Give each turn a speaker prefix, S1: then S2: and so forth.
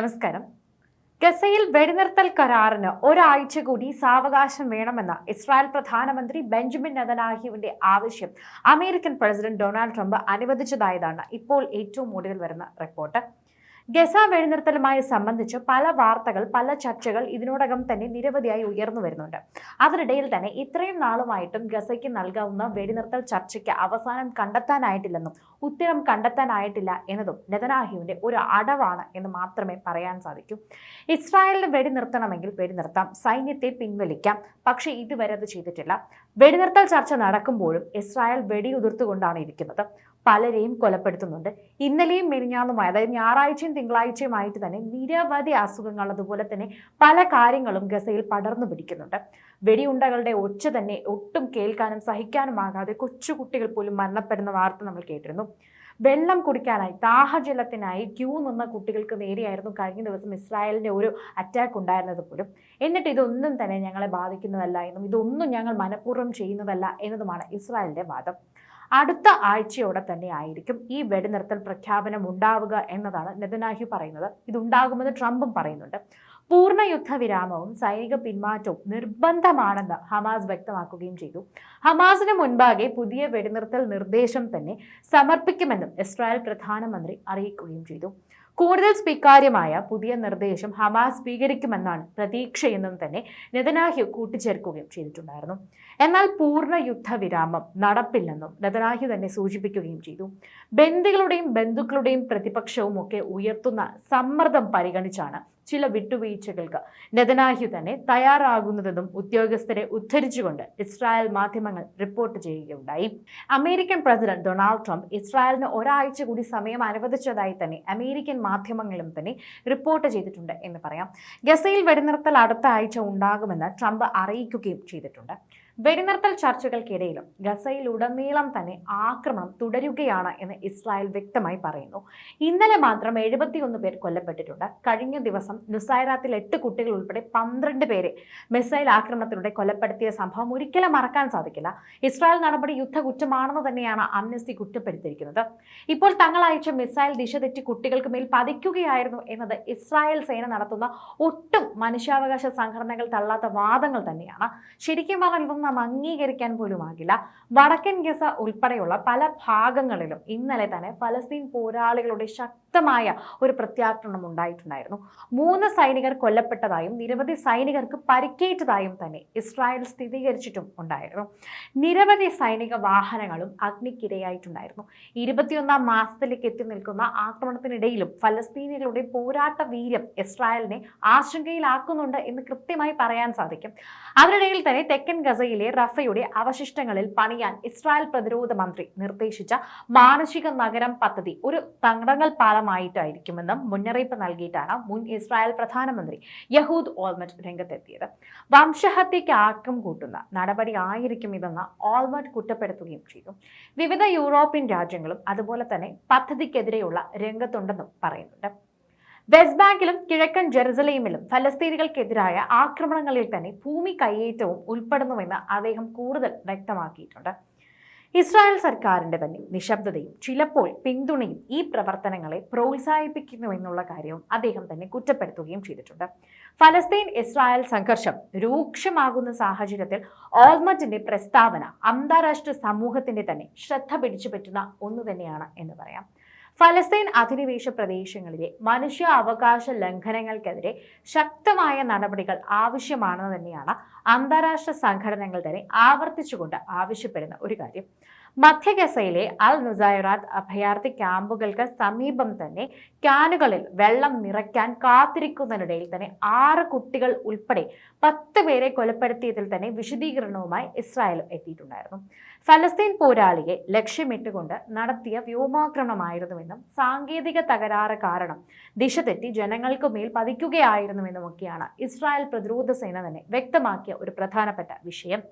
S1: നമസ്കാരം. ഗസയിൽ വെടിനിർത്തൽ കരാറിന് ഒരാഴ്ച കൂടി സാവകാശം വേണമെന്ന ഇസ്രായേൽ പ്രധാനമന്ത്രി ബെഞ്ചമിൻ നെതനാഹ്യുവിന്റെ ആവശ്യം അമേരിക്കൻ പ്രസിഡന്റ് ഡൊണാൾഡ് ട്രംപ് അനുവദിച്ചതായതാണ് ഇപ്പോൾ ഏറ്റവും ഒടുവിൽ വരുന്ന റിപ്പോർട്ട്. ഗസ വെടിനിർത്തലുമായി സംബന്ധിച്ച് പല വാർത്തകൾ പല ചർച്ചകൾ ഇതിനോടകം തന്നെ നിരവധിയായി ഉയർന്നു വരുന്നുണ്ട്. അതിനിടയിൽ തന്നെ ഇത്രയും നാളുമായിട്ടും ഗസയ്ക്ക് നൽകാവുന്ന വെടിനിർത്തൽ ചർച്ചയ്ക്ക് അവസാനം കണ്ടെത്താനായിട്ടില്ലെന്നും ഉത്തരം കണ്ടെത്താനായിട്ടില്ല എന്നതും നെതനാഹ്യുവിന്റെ ഒരു അടവാണ് എന്ന് മാത്രമേ പറയാൻ സാധിക്കൂ. ഇസ്രായേലിന് വെടിനിർത്തണമെങ്കിൽ വെടിനിർത്താം സൈന്യത്തെ പിൻവലിക്കാം. പക്ഷേ ഇതുവരെ അത് ചെയ്തിട്ടില്ല. വെടിനിർത്തൽ ചർച്ച നടക്കുമ്പോഴും ഇസ്രായേൽ വെടിയുതിർത്തുകൊണ്ടാണ് ഇരിക്കുന്നത്. പലരെയും കൊലപ്പെടുത്തുന്നുണ്ട്. ഇന്നലെയും മെരിഞ്ഞാന്നുമായി അതായത് ഞായറാഴ്ചയും തിങ്കളാഴ്ചയുമായിട്ട് തന്നെ നിരവധി അസുഖങ്ങൾ അതുപോലെ തന്നെ പല കാര്യങ്ങളും ഗസയിൽ പടർന്നു പിടിക്കുന്നുണ്ട്. വെടിയുണ്ടകളുടെ ഒച്ച തന്നെ ഒട്ടും കേൾക്കാനും സഹിക്കാനുമാകാതെ കൊച്ചുകുട്ടികൾ പോലും മരണപ്പെടുന്ന വാർത്ത നമ്മൾ കേട്ടിരുന്നു. വെള്ളം കുടിക്കാനായി ദാഹജലത്തിനായി ക്യൂ നിന്ന കുട്ടികൾക്ക് നേരെയായിരുന്നു കഴിഞ്ഞ ദിവസം ഇസ്രായേലിന്റെ ഒരു അറ്റാക്ക് ഉണ്ടായിരുന്നത് പോലും. എന്നിട്ട് ഇതൊന്നും തന്നെ ഞങ്ങളെ ബാധിക്കുന്നതല്ല എന്നും ഇതൊന്നും ഞങ്ങൾ മനഃപൂർവം ചെയ്യുന്നതല്ല എന്നതുമാണ് ഇസ്രായേലിന്റെ വാദം. അടുത്ത ആഴ്ചയോടെ തന്നെ ആയിരിക്കും ഈ വെടിനിർത്തൽ പ്രഖ്യാപനം ഉണ്ടാവുക എന്നതാണ് നെതനാഹി പറയുന്നത്. ഇതുണ്ടാകുമെന്ന് ട്രംപും പറയുന്നുണ്ട്. പൂർണ യുദ്ധവിരാമവും സൈനിക പിന്മാറ്റവും നിർബന്ധമാണെന്ന് ഹമാസ് വ്യക്തമാക്കുകയും ചെയ്തു. ഹമാസിന് മുൻപാകെ പുതിയ വെടിനിർത്തൽ നിർദ്ദേശം തന്നെ സമർപ്പിക്കുമെന്നും ഇസ്രായേൽ പ്രധാനമന്ത്രി അറിയിക്കുകയും ചെയ്തു. കൂടുതൽ സ്വീകാര്യമായ പുതിയ നിർദ്ദേശം ഹമാസ് സ്വീകരിക്കുമെന്നാണ് പ്രതീക്ഷയെന്നും തന്നെ നെതനാഹ്യു കൂട്ടിച്ചേർക്കുകയും ചെയ്തിട്ടുണ്ടായിരുന്നു. എന്നാൽ പൂർണ യുദ്ധവിരാമം നടപ്പില്ലെന്നും നെതനാഹ്യു തന്നെ സൂചിപ്പിക്കുകയും ചെയ്തു. ബന്ദികളുടെയും ബന്ധുക്കളുടെയും പ്രതിപക്ഷവും ഒക്കെ ഉയർത്തുന്ന സമ്മർദ്ദം പരിഗണിച്ചാണ് ചില വിട്ടുവീഴ്ചകൾക്ക്. നെതനാഹ്യു തന്നെ തയ്യാറാകുന്നതെന്നും ഉദ്യോഗസ്ഥരെ ഉദ്ധരിച്ചുകൊണ്ട് ഇസ്രായേൽ മാധ്യമങ്ങൾ റിപ്പോർട്ട് ചെയ്യുകയുണ്ടായി. അമേരിക്കൻ പ്രസിഡന്റ് ഡൊണാൾഡ് ട്രംപ് ഇസ്രായേലിന് ഒരാഴ്ച കൂടി സമയം അനുവദിച്ചതായി തന്നെ അമേരിക്കൻ മാധ്യമങ്ങളും തന്നെ റിപ്പോർട്ട് ചെയ്തിട്ടുണ്ട് എന്ന് പറയാം. ഗസയിൽ വെടിനിർത്തൽ അടുത്ത ആഴ്ച ഉണ്ടാകുമെന്ന് ട്രംപ് അറിയിക്കുകയും ചെയ്തിട്ടുണ്ട്. വെടിനിർത്തൽ ചർച്ചകൾക്കിടയിലും ഗസയിൽ ഉടനീളം തന്നെ ആക്രമണം തുടരുകയാണ് എന്ന് ഇസ്രായേൽ വ്യക്തമായി പറയുന്നു. ഇന്നലെ മാത്രം എഴുപത്തിയൊന്ന് പേർ കൊല്ലപ്പെട്ടിട്ടുണ്ട്. കഴിഞ്ഞ ദിവസം നുസൈറാത്തിൽ എട്ട് കുട്ടികൾ ഉൾപ്പെടെ പന്ത്രണ്ട് പേരെ മിസൈൽ ആക്രമണത്തിലൂടെ കൊലപ്പെടുത്തിയ സംഭവം ഒരിക്കലും മറക്കാൻ സാധിക്കില്ല. ഇസ്രായേൽ നടപടി യുദ്ധ കുറ്റമാണെന്ന് തന്നെയാണ് അംനസ്റ്റി കുറ്റപ്പെടുത്തിയിരിക്കുന്നത്. ഇപ്പോൾ തങ്ങൾ അയച്ച മിസൈൽ ദിശ തെറ്റി കുട്ടികൾക്ക് മേൽ പതിക്കുകയായിരുന്നു എന്നത് ഇസ്രായേൽ സേന നടത്തുന്ന ഒട്ടും മനുഷ്യാവകാശ സംഘടനകൾ തള്ളാത്ത വാദങ്ങൾ തന്നെയാണ്. ശരിക്കും നാം അംഗീകരിക്കാൻ പോലും ആകില്ല. വടക്കൻ ഗസ ഉൾപ്പെടെയുള്ള പല ഭാഗങ്ങളിലും ഇന്നലെ തന്നെ ഫലസ്തീൻ പോരാളികളുടെ ശക്തമായ ഒരു പ്രത്യാക്രമണം ഉണ്ടായിട്ടുണ്ടായിരുന്നു. മൂന്ന് സൈനികർ കൊല്ലപ്പെട്ടതായും നിരവധി സൈനികർക്ക് പരിക്കേറ്റതായും തന്നെ ഇസ്രായേൽ സ്ഥിരീകരിച്ചിട്ടും ഉണ്ടായിരുന്നു. നിരവധി സൈനിക വാഹനങ്ങളും അഗ്നിക്കിരയായിട്ടുണ്ടായിരുന്നു. ഇരുപത്തിയൊന്നാം മാസത്തിലേക്ക് എത്തി നിൽക്കുന്ന ആക്രമണത്തിനിടയിലും ഫലസ്തീനികളുടെ പോരാട്ട വീര്യം ഇസ്രായേലിനെ ആശങ്കയിലാക്കുന്നുണ്ട് എന്ന് കൃത്യമായി പറയാൻ സാധിക്കും. അതിനിടയിൽ തന്നെ തെക്കൻ ഗസയിലെ റഫയുടെ അവശിഷ്ടങ്ങളിൽ പണിയാൻ ഇസ്രായേൽ പ്രതിരോധ മന്ത്രി നിർദ്ദേശിച്ച മാനസിക നഗരം പദ്ധതി ഒരു തങ്കടങ്ങൾ പാലമായിട്ടായിരിക്കുമെന്നും മുന്നറിയിപ്പ് നൽകിയിട്ടാണ് മുൻ ഇസ്രായേൽ പ്രധാനമന്ത്രി യഹൂദ് ഓൾമറ്റ് രംഗത്തെത്തിയത്. വംശഹത്യയ്ക്ക് ആക്കം കൂട്ടുന്ന നടപടി ആയിരിക്കും ഇതെന്ന് ഓൾമറ്റ് കുറ്റപ്പെടുത്തുകയും ചെയ്തു. വിവിധ യൂറോപ്യൻ രാജ്യങ്ങളും അതുപോലെ തന്നെ പദ്ധതിക്കെതിരെയുള്ള രംഗത്തുണ്ടെന്നും പറയുന്നുണ്ട്. വെസ്റ്റ് ബാങ്കിലും കിഴക്കൻ ജെറുസലേമിലും ഫലസ്തീനികൾക്കെതിരായ ആക്രമണങ്ങളിൽ തന്നെ ഭൂമി കയ്യേറ്റവും ഉൾപ്പെടുന്നുവെന്ന് അദ്ദേഹം കൂടുതൽ വ്യക്തമാക്കിയിട്ടുണ്ട്. ഇസ്രായേൽ സർക്കാരിന്റെ തന്നെ നിശബ്ദതയും ചിലപ്പോൾ പിന്തുണയും ഈ പ്രവർത്തനങ്ങളെ പ്രോത്സാഹിപ്പിക്കുന്നു എന്നുള്ള കാര്യവും അദ്ദേഹം തന്നെ കുറ്റപ്പെടുത്തുകയും ചെയ്തിട്ടുണ്ട്. ഫലസ്തീൻ ഇസ്രായേൽ സംഘർഷം രൂക്ഷമാകുന്ന സാഹചര്യത്തിൽ ഓൾമറ്റിന്റെ പ്രസ്താവന അന്താരാഷ്ട്ര സമൂഹത്തിന്റെ തന്നെ ശ്രദ്ധ പിടിച്ചു പറ്റുന്ന ഒന്ന് തന്നെയാണ് എന്ന് പറയാം. ഫലസ്തീൻ അധിനിവേശ പ്രദേശങ്ങളിലെ മനുഷ്യ അവകാശ ലംഘനങ്ങൾക്കെതിരെ ശക്തമായ നടപടികൾ ആവശ്യമാണെന്ന് തന്നെയാണ് അന്താരാഷ്ട്ര സംഘടനകൾ തന്നെ ആവർത്തിച്ചുകൊണ്ട് ആവശ്യപ്പെടുന്ന ഒരു കാര്യം. മധ്യ ഗസയിലെ അൽ നുസൈറാത്ത് അഭയാർത്ഥി ക്യാമ്പുകൾക്ക് സമീപം തന്നെ ക്യാനുകളിൽ വെള്ളം നിറയ്ക്കാൻ കാത്തിരിക്കുന്നതിനിടയിൽ തന്നെ ആറ് കുട്ടികൾ ഉൾപ്പെടെ പത്ത് പേരെ കൊലപ്പെടുത്തിയതിൽ തന്നെ വിശദീകരണവുമായി ഇസ്രായേലും എത്തിയിട്ടുണ്ടായിരുന്നു. ഫലസ്തീൻ പോരാളിയെ ലക്ഷ്യമിട്ടുകൊണ്ട് നടത്തിയ വ്യോമാക്രമണമായിരുന്നുവെന്നും സാങ്കേതിക തകരാറ് കാരണം ദിശ തെറ്റി ജനങ്ങൾക്ക് മേൽ പതിക്കുകയായിരുന്നുവെന്നുമൊക്കെയാണ് ഇസ്രായേൽ പ്രതിരോധ സേന തന്നെ വ്യക്തമാക്കിയ ഒരു പ്രധാനപ്പെട്ട വിഷയം.